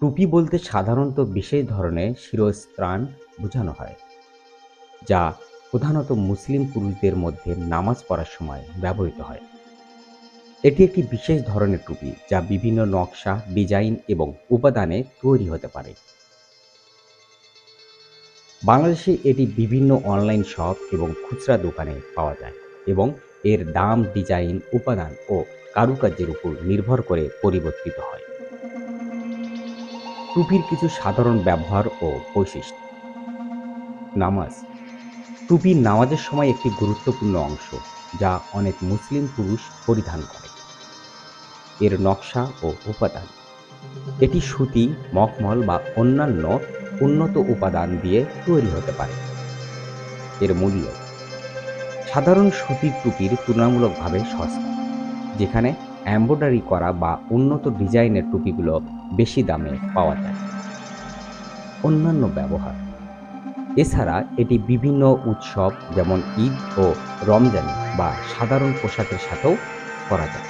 টুপি বলতে সাধারণত বিশেষ ধরনের শিরস্ত্রাণ বোঝানো হয়, যা প্রধানত মুসলিম পুরুষদের মধ্যে নামাজ পড়ার সময় ব্যবহৃত হয়। এটি একটি বিশেষ ধরনের টুপি, যা বিভিন্ন নকশা, ডিজাইন এবং উপাদানে তৈরি হতে পারে। বাংলাদেশে এটি বিভিন্ন অনলাইন শপ এবং খুচরা দোকানে পাওয়া যায় এবং এর দাম, ডিজাইন, উপাদান ও কারুকার্যের উপর নির্ভর করে পরিবর্তিত হয়। টুপির কিছু সাধারণ ব্যবহার ও বৈশিষ্ট্য। নামাজ। টুপি নামাজের সময় একটি গুরুত্বপূর্ণ অংশ, যা অনেক মুসলিম পুরুষ পরিধান করে। এর নকশা ও উপাদান। এটি সুতি, মখমল বা অন্যান্য উন্নত উপাদান দিয়ে তৈরি হতে পারে। এর মূল্য। সাধারণ সুতির টুপির তুলনামূলকভাবে সস্তা, যেখানে এম্ব্রয়ডারি করা বা উন্নত ডিজাইনের টুপিগুলো বেশি দামে পাওয়া যায়। অন্যান্য ব্যবহার। এছাড়া এটি বিভিন্ন উৎসব যেমন ঈদ ও রমজান বা সাধারণ পোশাকের সাথেও করা যায়।